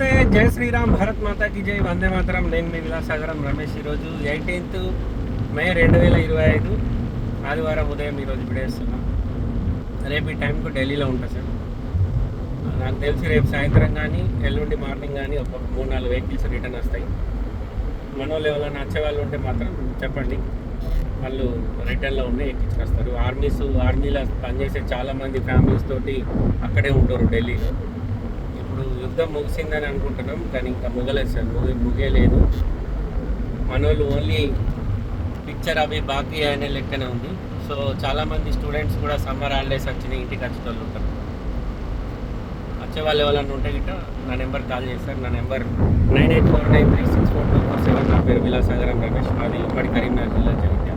నమస్తే జై శ్రీరామ్ భారత్ మాతాకి జై వందే మాతరం. నేను మీ విలాసాగరం రమేష్ ఈరోజు ఎయిటీన్త్ మే రెండు వేల ఇరవై ఐదు ఆదివారం ఉదయం ఈరోజు విడేస్తున్నాం. రేపు ఈ టైంకు ఢిల్లీలో ఉంటా సార్. నాకు తెలిసి రేపు సాయంత్రం కానీ ఎల్లుండి మార్నింగ్ కానీ ఒక మూడు నాలుగు వెహికల్స్ రిటర్న్ వస్తాయి. మన వాళ్ళు ఎవరైనా నచ్చే వాళ్ళు ఉంటే మాత్రం చెప్పండి. వాళ్ళు రిటర్న్లో ఉన్నాయి ఎక్కించుకొస్తారు. ఆర్మీస్ ఆర్మీలో పనిచేసే చాలామంది ఫ్యామిలీస్ తోటి అక్కడే ఉంటారు ఢిల్లీలో. యుద్ధం ముగిసిందని అనుకుంటున్నాం కానీ ఇంకా ముగలేదు సార్. ముగి ముగియలేదు. మనోళ్ళు ఓన్లీ పిక్చర్ అవి బాకీ అనే లెక్కనే ఉంది. సో చాలామంది స్టూడెంట్స్ కూడా సమ్మర్ హాలిడేస్ వచ్చినాయి ఇంటికి వచ్చేటోళ్ళు ఉంటారు. వచ్చే వాళ్ళు ఎవరైనా ఉంటే గిట్ట నా నెంబర్ కాల్ చేస్తారు నా number nine eight four nine three six four two four seven నా పేరు విలాసాగరం రమేష్. మాది ఉమ్మడి కరీంనగర్ జిల్లా జరిగింది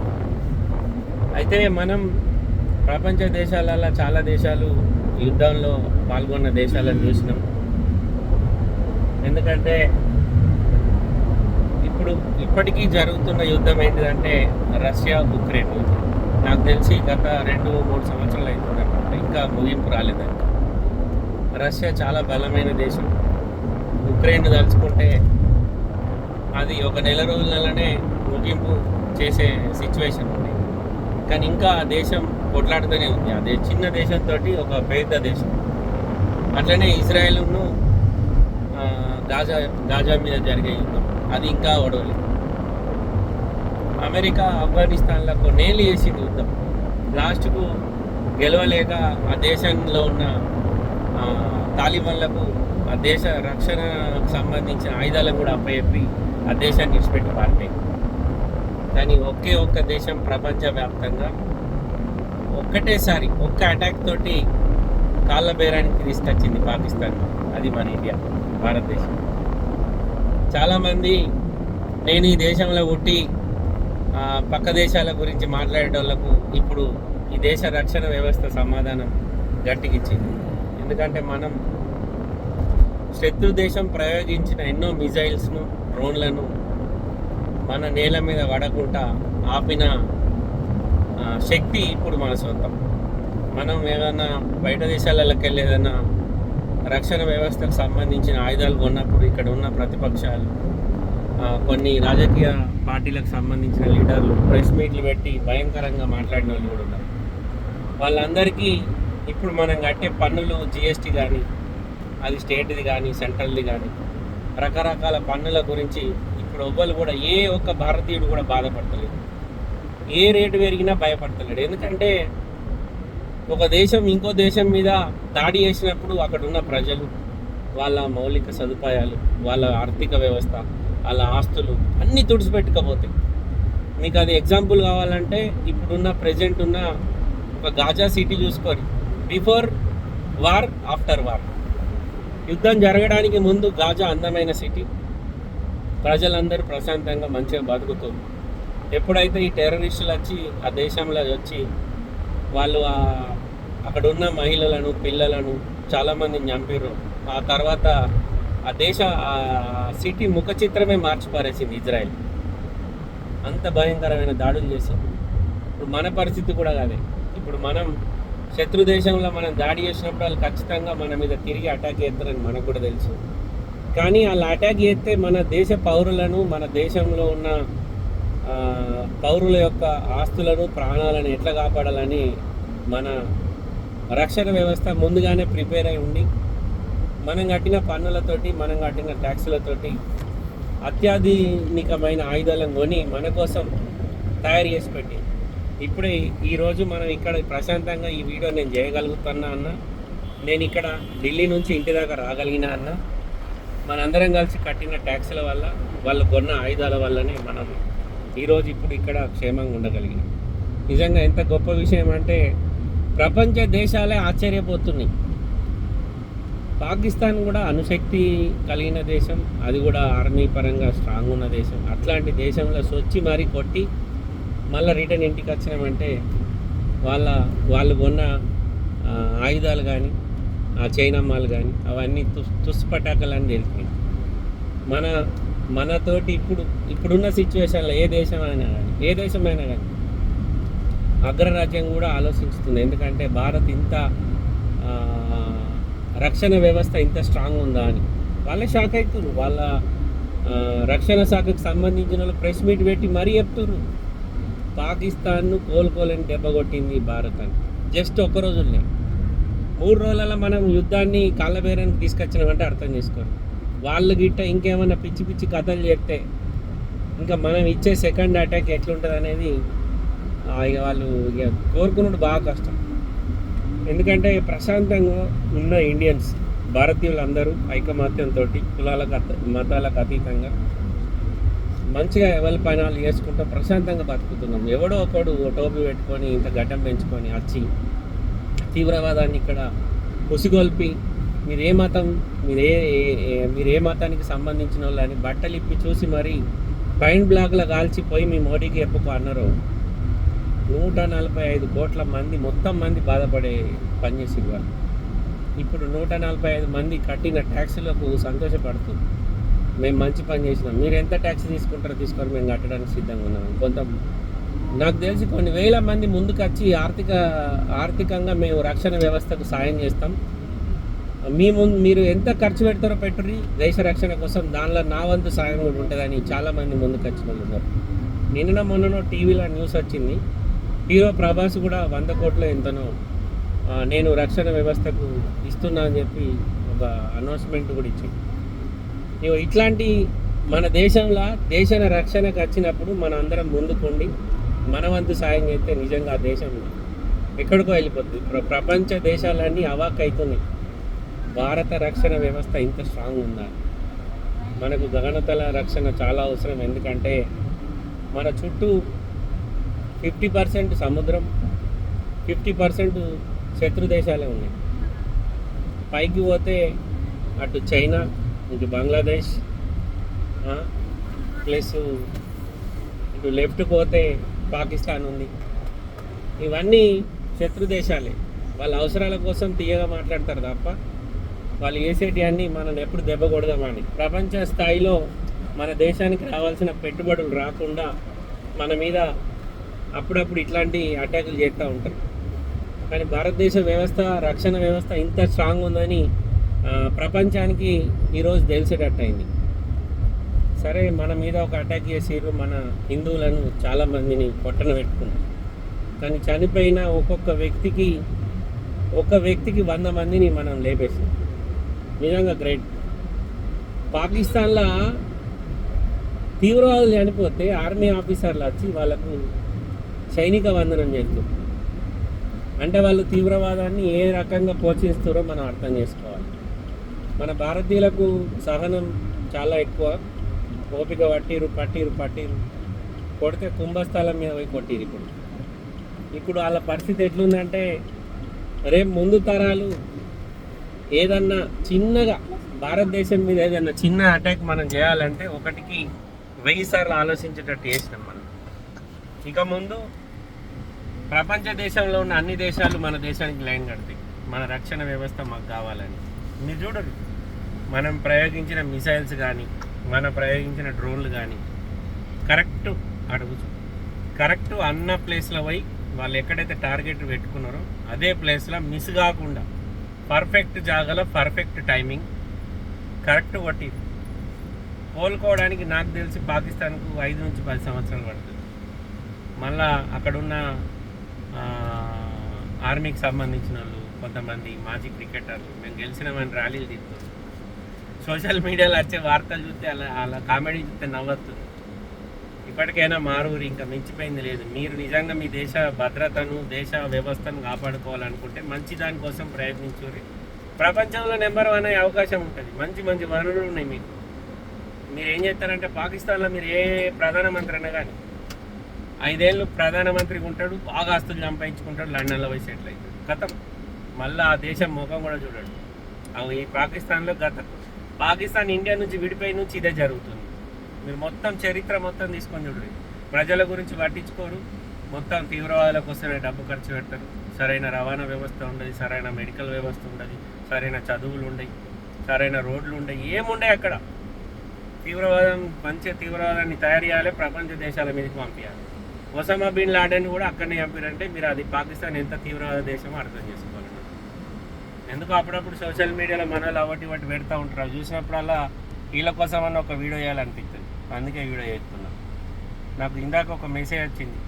అయితే మనం ప్రపంచ దేశాలలో చాలా దేశాలు యుద్ధంలో పాల్గొన్న దేశాలను చూసినాం. ఎందుకంటే ఇప్పుడు ఇప్పటికీ జరుగుతున్న యుద్ధం ఏంటిదంటే రష్యా ఉక్రెయిన్ యుద్ధం. నాకు తెలిసి గత రెండు మూడు సంవత్సరాలు అవుతుంది ఇంకా ముగింపు రాలేదంట. రష్యా చాలా బలమైన దేశం. ఉక్రెయిన్ తలుచుకుంటే అది ఒక నెల రోజులలోనే ముగింపు చేసే సిచ్యువేషన్ ఉంది. కానీ ఇంకా ఆ దేశం కొట్లాడుతూనే ఉంది. అదే చిన్న దేశంతో ఒక పెద్ద దేశం. అట్లనే ఇజ్రాయెల్ను గాజా గాజా మీద జరిగే యుద్ధం. అది ఇంకా ఒడవలేదు. అమెరికా ఆఫ్ఘనిస్తాన్లో కొన్నేళ్ళు చేసింది యుద్ధం. లాస్ట్కు గెలవలేక ఆ దేశంలో ఉన్న తాలిబాన్లకు ఆ దేశ రక్షణకు సంబంధించిన ఆయుధాలను కూడా అప్పచెప్పి ఆ దేశాన్ని విడిచిపెట్టి పారిపోయింది కానీ ఒకే ఒక్క దేశం ప్రపంచవ్యాప్తంగా ఒక్కటేసారి ఒక్క అటాక్ తోటి కాళ్ళ బేరానికి తీసుకొచ్చింది పాకిస్తాన్. అది మన ఇండియా భారతదేశం. చాలామంది నేను ఈ దేశంలో పుట్టి పక్క దేశాల గురించి మాట్లాడేటోళ్ళకు ఇప్పుడు ఈ దేశ రక్షణ వ్యవస్థ సమాధానం గట్టికిచ్చింది. ఎందుకంటే మనం శత్రు దేశం ప్రయోగించిన ఎన్నో మిజైల్స్ను డ్రోన్లను మన నేల మీద పడకుండా ఆపిన శక్తి ఇప్పుడు మన సొంతం. మనం ఏదైనా బయట దేశాలకు వెళ్ళి ఏదైనా రక్షణ వ్యవస్థకు సంబంధించిన ఆయుధాలు కొన్నప్పుడు ఇక్కడ ఉన్న ప్రతిపక్షాలు కొన్ని రాజకీయ పార్టీలకు సంబంధించిన లీడర్లు ప్రెస్ మీట్లు పెట్టి భయంకరంగా మాట్లాడిన వాళ్ళు కూడా ఉన్నారు. వాళ్ళందరికీ ఇప్పుడు మనం కట్టే పన్నులు జిఎస్టీ కానీ అది స్టేట్ది కానీ సెంట్రల్ది కానీ రకరకాల పన్నుల గురించి ఇప్పుడు ఒవ్వరు కూడా ఏ ఒక్క భారతీయుడు కూడా బాధపడతలేదు. ఏ రేటు పెరిగినా భయపడతలేడు. ఎందుకంటే ఒక దేశం ఇంకో దేశం మీద దాడి చేసినప్పుడు అక్కడ ఉన్న ప్రజలు వాళ్ళ మౌలిక సదుపాయాలు వాళ్ళ ఆర్థిక వ్యవస్థ వాళ్ళ ఆస్తులు అన్నీ తుడిచిపెట్టుకపోతాయి మీకు అది ఎగ్జాంపుల్ కావాలంటే ఇప్పుడున్న ప్రజెంట్ ఉన్న ఒక గాజా సిటీ చూసుకొని బిఫోర్ వార్ ఆఫ్టర్ వార్ యుద్ధం జరగడానికి ముందు గాజా అందమైన సిటీ ప్రజలందరూ ప్రశాంతంగా మంచిగా బతుకుతుంది ఎప్పుడైతే ఈ టెర్రరిస్టులు వచ్చి ఆ దేశంలో వచ్చి వాళ్ళు ఆ- అక్కడ ఉన్న మహిళలను పిల్లలను చాలామందిని చంపారు ఆ తర్వాత ఆ దేశ ఆ సిటీ ముఖ చిత్రమే మార్చిపారేసింది ఇజ్రాయెల్. అంత భయంకరమైన దాడులు చేసింది. ఇప్పుడు మన పరిస్థితి కూడా కాదే ఇప్పుడు మనం శత్రు దేశంలో మనం దాడి చేసినప్పుడు వాళ్ళు ఖచ్చితంగా మన మీద తిరిగి అటాక్ చేస్తారని మనకు కూడా తెలుసు. కానీ వాళ్ళు అటాక్ చేస్తే మన దేశ పౌరులను మన దేశంలో ఉన్న పౌరుల యొక్క ఆస్తులను ప్రాణాలను ఎట్లా కాపాడాలని మన రక్షణ వ్యవస్థ ముందుగానే ప్రిపేర్ అయి ఉండి మనం కట్టిన పన్నులతోటి మనం కట్టిన ట్యాక్సులతోటి అత్యాధునికమైన ఆయుధాలను కొని మన కోసం తయారు చేసి పెట్టి ఇప్పుడే ఈరోజు మనం ఇక్కడ ప్రశాంతంగా ఈ వీడియో నేను చేయగలుగుతున్నా అన్న నేను ఇక్కడ ఢిల్లీ నుంచి ఇంటి దాకా రాగలిగినా అన్న మనందరం కలిసి కట్టిన ట్యాక్సుల వల్ల వాళ్ళు కొన్న ఆయుధాల వల్లనే మనం ఈరోజు ఇప్పుడు ఇక్కడ క్షేమంగా ఉండగలిగినాం నిజంగా ఎంత గొప్ప విషయం అంటే ప్రపంచ దేశాలే ఆశ్చర్యపోతున్నాయి. పాకిస్తాన్ కూడా అణుశక్తి కలిగిన దేశం అది కూడా ఆర్మీ పరంగా స్ట్రాంగ్ ఉన్న దేశం. అట్లాంటి దేశంలో సొచ్చి మరీ కొట్టి మళ్ళీ రిటర్న్ ఇంటికి వచ్చినామంటే వాళ్ళ వాళ్ళు కొన్న ఆయుధాలు కానీ ఆ చైనామాలు కానీ అవన్నీ తుస్ తుస్పటాకలని తెలిసినాయి మన మనతోటి ఇప్పుడు ఇప్పుడున్న సిచ్యువేషన్లో ఏ దేశమైనా కానీ ఏ దేశమైనా కానీ అగ్రరాజ్యం కూడా ఆలోచిస్తుంది. ఎందుకంటే భారత్ ఇంత రక్షణ వ్యవస్థ ఇంత స్ట్రాంగ్ ఉందా అని. వాళ్ళే షాక్ అవుతున్నారు వాళ్ళ రక్షణ శాఖకు సంబంధించిన వాళ్ళు ప్రెస్ మీట్ పెట్టి మరీ చెప్తున్నారు పాకిస్తాన్ను కోలుకోలేని దెబ్బ కొట్టింది భారత్ అని. జస్ట్ ఒక్క రోజుల్నే. మూడు రోజులలో మనం యుద్ధాన్ని కాళ్ళబేరానికి తీసుకొచ్చినామంటే అర్థం చేసుకోండి వాళ్ళు గిట్ట ఇంకేమైనా పిచ్చి పిచ్చి కథలు చెప్తే ఇంకా మనం ఇచ్చే సెకండ్ అటాక్ ఎట్లుంటుంది అనేది ఇక వాళ్ళు ఇక కోరుకున్నది బాగా కష్టం. ఎందుకంటే ప్రశాంతంగా ఉన్న ఇండియన్స్ భారతీయులందరూ ఐకమత్యంతో కులాలకు అత మతాలకు అతీతంగా మంచిగా ఎవరి పనాలు చేసుకుంటూ ప్రశాంతంగా బతుకుతున్నాం. ఎవడో ఒకడు ఓ టోపీ పెట్టుకొని ఇంత గడ్డం పెంచుకొని వచ్చి తీవ్రవాదాన్ని ఇక్కడ ఉసిగొల్పి మీరు ఏ మతం మీరు ఏ మీరు ఏ మతానికి సంబంధించిన వాళ్ళని బట్టలు ఇప్పి చూసి మరి పైన్ బ్లాక్లో కాల్చిపోయి మీ మోడీకి ఎప్పుకో అన్నారు. నూట నలభై ఐదు కోట్ల మంది మొత్తం మంది బాధపడే పనిచేసి వాళ్ళు ఇప్పుడు నూట నలభై ఐదు మంది కట్టిన ట్యాక్సులకు సంతోషపడుతుంది మేము మంచి పని చేసినాం. మీరు ఎంత ట్యాక్స్ తీసుకుంటారో తీసుకొని మేము కట్టడానికి సిద్ధంగా ఉన్నాం. కొంత నాకు తెలిసి కొన్ని వేల మంది ముందుకు వచ్చి ఆర్థిక ఆర్థికంగా మేము రక్షణ వ్యవస్థకు సాయం చేస్తాం. మీ ముందు మీరు ఎంత ఖర్చు పెడతారో పెట్టుర్రి దేశ రక్షణ కోసం దానిలో నా వంతు సాయం కూడా ఉంటుందని చాలామంది ముందుకు వచ్చిన వాళ్ళు ఉన్నారు. నిన్న మొన్ననో టీవీలో న్యూస్ వచ్చింది. హీరో ప్రభాస్ కూడా వంద కోట్ల ఎంతనో నేను రక్షణ వ్యవస్థకు ఇస్తున్నా అని చెప్పి ఒక అనౌన్స్మెంట్ కూడా ఇచ్చింది ఇవ్వ ఇట్లాంటి మన దేశంలో దేశ రక్షణకు వచ్చినప్పుడు మన అందరం ముందుకుండి మన వంతు సాయం చేస్తే నిజంగా ఆ దేశం ఎక్కడికో వెళ్ళిపోతుంది ప్రపంచ దేశాలన్నీ అవాక్ అవుతున్నాయి భారత రక్షణ వ్యవస్థ ఇంత స్ట్రాంగ్ ఉందా? మనకు గగనతల రక్షణ చాలా అవసరం. ఎందుకంటే మన చుట్టూ ఫిఫ్టీ పర్సెంట్ సముద్రం ఫిఫ్టీ పర్సెంట్ శత్రు దేశాలే ఉన్నాయి. పైకి పోతే అటు చైనా ఇటు బంగ్లాదేశ్ ప్లస్ ఇటు లెఫ్ట్ పోతే పాకిస్తాన్ ఉంది. ఇవన్నీ శత్రు దేశాలే. వాళ్ళ అవసరాల కోసం తీయగా మాట్లాడతారు తప్ప వాళ్ళు వేసేటి అన్ని మనం ఎప్పుడు దెబ్బ కొడదామని. ప్రపంచ స్థాయిలో మన దేశానికి రావాల్సిన పెట్టుబడులు రాకుండా మన మీద అప్పుడప్పుడు ఇట్లాంటి అటాకులు చేస్తూ ఉంటారు. కానీ భారతదేశ వ్యవస్థ రక్షణ వ్యవస్థ ఇంత స్ట్రాంగ్ ఉందని ప్రపంచానికి ఈరోజు తెలిసేటట్టు అయింది. సరే మన మీద ఒక అటాక్ చేసిర్రు మన హిందువులను చాలామందిని పొట్టన పెట్టుకున్నారు కానీ చనిపోయిన ఒక్కొక్క వ్యక్తికి ఒక వ్యక్తికి వంద మందిని మనం లేపేసాం నిజంగా గ్రేట్ పాకిస్తాన్లో తీవ్రవాదులు చనిపోతే ఆర్మీ ఆఫీసర్లు వచ్చి వాళ్ళకు సైనిక వందనం చేస్తారు. అంటే వాళ్ళు తీవ్రవాదాన్ని ఏ రకంగా పోషిస్తారో మనం అర్థం చేసుకోవాలి. మన భారతీయులకు సహనం చాలా ఎక్కువ. ఓపిక పట్టిరు పట్టిరు పట్టిరు. కొడితే కుంభస్థలం మీద పోయి కొట్టిరు ఇప్పుడు. ఇప్పుడు వాళ్ళ పరిస్థితి ఎట్లుందంటే రేపు ముందు తరాలు ఏదన్నా చిన్నగా భారతదేశం మీద ఏదన్నా చిన్న అటాక్ మనం చేయాలంటే ఒకటికి వెయ్యి సార్లు ఆలోచించేటట్టు చేసినాం మనం. ఇక ముందు ప్రపంచ దేశంలో ఉన్న అన్ని దేశాలు మన దేశానికి లైన్ కడతాయి. మన రక్షణ వ్యవస్థ మాకు కావాలని. మీరు చూడండి మనం ప్రయోగించిన మిసైల్స్ కానీ మనం ప్రయోగించిన డ్రోన్లు కానీ కరెక్ట్ అడుగు కరెక్ట్ అన్న ప్లేస్లో పోయి వాళ్ళు ఎక్కడైతే టార్గెట్ పెట్టుకున్నారో అదే ప్లేస్లో మిస్ కాకుండా పర్ఫెక్ట్ జాగాలో పర్ఫెక్ట్ టైమింగ్ కరెక్ట్ కొట్టి కోలుకోవడానికి నాకు తెలిసి పాకిస్తాన్కు ఐదు నుంచి పది సంవత్సరాలు పడుతుంది. మళ్ళా అక్కడున్న ఆర్మీకి సంబంధించిన వాళ్ళు కొంతమంది మాజీ క్రికెటర్లు. మేము గెలిచినామని ర్యాలీలు తీస్తారు సోషల్ మీడియాలో వచ్చే వార్తలు చూస్తే అలా అలా కామెడీ చూస్తే నవ్వొస్తుంది ఇప్పటికైనా మారూరు ఇంకా మించిపోయింది లేదు. మీరు నిజంగా మీ దేశ భద్రతను దేశ వ్యవస్థను కాపాడుకోవాలనుకుంటే మంచి దానికోసం ప్రయత్నించుర్రి ప్రపంచంలో నెంబర్ వన్ అయ్యే అవకాశం ఉంటుంది. మంచి మంచి వనరులు ఉన్నాయి మీకు. మీరు ఏం చేస్తారంటే పాకిస్తాన్లో మీరు ఏ ప్రధానమంత్రి అయినా కానీ ఐదేళ్ళు ప్రధానమంత్రిగా ఉంటాడు బాగా ఆస్తులు సంపాదించుకుంటాడు లండన్లో పోయి సెటిల్ అవుతాడు గతం. మళ్ళీ ఆ దేశం ముఖం కూడా చూడడు. అవి పాకిస్తాన్లో గతం. పాకిస్తాన్ ఇండియా నుంచి విడిపోయి నుంచి ఇదే జరుగుతుంది. మీరు మొత్తం చరిత్ర మొత్తం తీసుకొని చూడండి. ప్రజల గురించి పట్టించుకోరు. మొత్తం తీవ్రవాదుల కోసమే డబ్బు ఖర్చు పెడతారు. సరైన రవాణా వ్యవస్థ ఉండదు సరైన మెడికల్ వ్యవస్థ ఉండదు సరైన చదువులు ఉండవు సరైన రోడ్లు ఉండవు ఏముండవు అక్కడ? తీవ్రవాదం మంచి తీవ్రవాదాన్ని తయారు చేయాలి ప్రపంచ దేశాల మీదకి పంపించాలి. ఒసామా బిన్ లాడెన్ కూడా అక్కడనే చంపారంటే మీరు అది పాకిస్తాన్ ఎంత తీవ్రవాద దేశమో అర్థం చేసుకోవాలి. ఎందుకు అప్పుడప్పుడు సోషల్ మీడియాలో మనలు అవటి వాటి పెడతా ఉంటారు. అవి చూసినప్పుడల్లా వీళ్ళ కోసం అన్న ఒక వీడియో చేయాలనిపిస్తుంది అందుకే వీడియో చేస్తున్నా. నాకు ఇందాక ఒక మెసేజ్ వచ్చింది.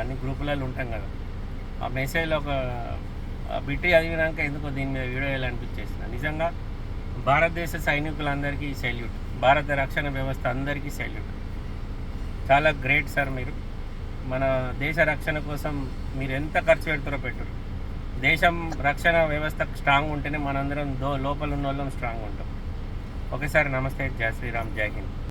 అన్ని గ్రూపులలో ఉంటాం కదా. ఆ మెసేజ్లో ఒక బిట్టి చదివినాక ఎందుకో దీని మీద వీడియో చేయాలనిపించేసిన నిజంగా భారతదేశ సైనికులందరికీ సెల్యూట్. భారత రక్షణ వ్యవస్థ అందరికీ సెల్యూట్. చాలా గ్రేట్ సార్ మీరు. మన దేశ రక్షణ కోసం మీరు ఎంత ఖర్చు పెడతారో పెట్టరు దేశం రక్షణ వ్యవస్థ స్ట్రాంగ్ ఉంటేనే మనందరం దో లోపల ఉన్న వాళ్ళం స్ట్రాంగ్ ఉంటాం. ఒకేసారి నమస్తే జయ శ్రీరామ్ జై హింద్.